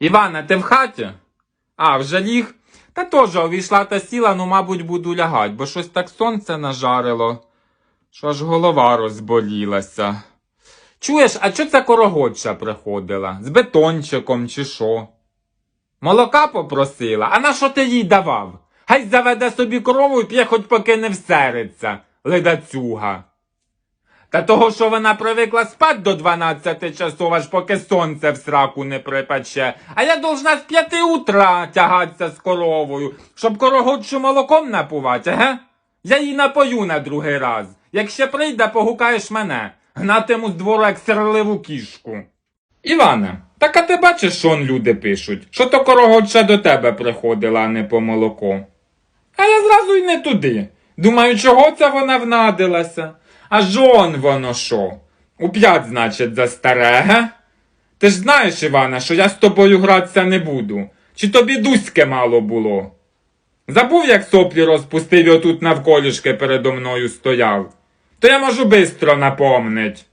Івана, ти в хаті? А, вже ліг? Та теж увійшла та сіла, ну, мабуть, буду лягать, бо щось так сонце нажарило, що аж голова розболілася. Чуєш, а чо ця корогодша приходила? З бетончиком чи що? Молока попросила, а на що ти їй давав? Хай заведе собі корову і п'є, хоч поки не всериться, ледацюга. Та того, що вона привикла спать до 12 часов, аж поки сонце в сраку не припече. А я должна з п'яти утра тягатися з коровою, щоб корогодшу молоком напувати, ге? Я її напою на другий раз. Як ще прийде, погукаєш мене. Гнатиму з двору як сирливу кішку. Іване, так а ти бачиш, що он люди пишуть, що то корогодша до тебе приходила, а не по молоко. А я зразу й не туди. Думаю, чого це вона внадилася? А жон воно що? У п'ять, значить, за старе? Ти ж знаєш, Івана, що я з тобою гратися не буду. Чи тобі дуське мало було? Забув, як соплі розпустив і отут навколішки передо мною стояв. То я можу бистро напомнить.